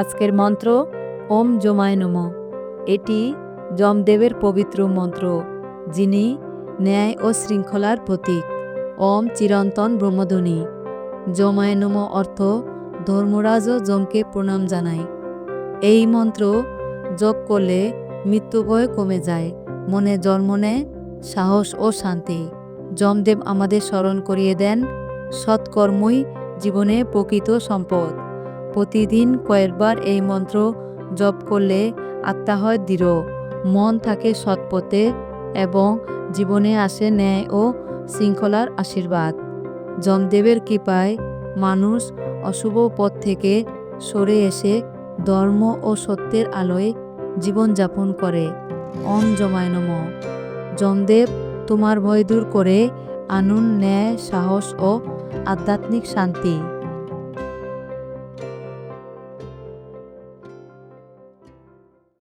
আজকের মন্ত্র, ওম জমায় নম। এটি যমদেবের পবিত্র মন্ত্র, যিনি ন্যায় ও শৃঙ্খলার প্রতীক। ওম চিরন্তন ব্রহ্মধ্বনি। জমায় নম অর্থ ধর্মরাজ ও যমকে প্রণাম জানাই এই মন্ত্র যোগ করলে মৃত্যু ভয় কমে যায়, মনে জন্ম নেয়, সাহস ও শান্তি। যমদেব আমাদের স্মরণ করিয়ে দেন, সৎকর্মই জীবনে প্রকৃত সম্পদ। প্রতিদিন কয়েকবার এই মন্ত্র জপ করলে আত্মা হয় দৃঢ়। মন থাকে সৎপথে এবং জীবনে আসে ন্যায় ও শৃঙ্খলার আশীর্বাদ। যমদেবের কৃপায় মানুষ অশুভ পথ থেকে সরে এসে ধর্ম ও সত্যের আলোয় জীবনযাপন করে। অম জমায় নম। যমদেব তোমার ভয় দূর করে আনুন ন্যায়, সাহস ও আধ্যাত্মিক শান্তি।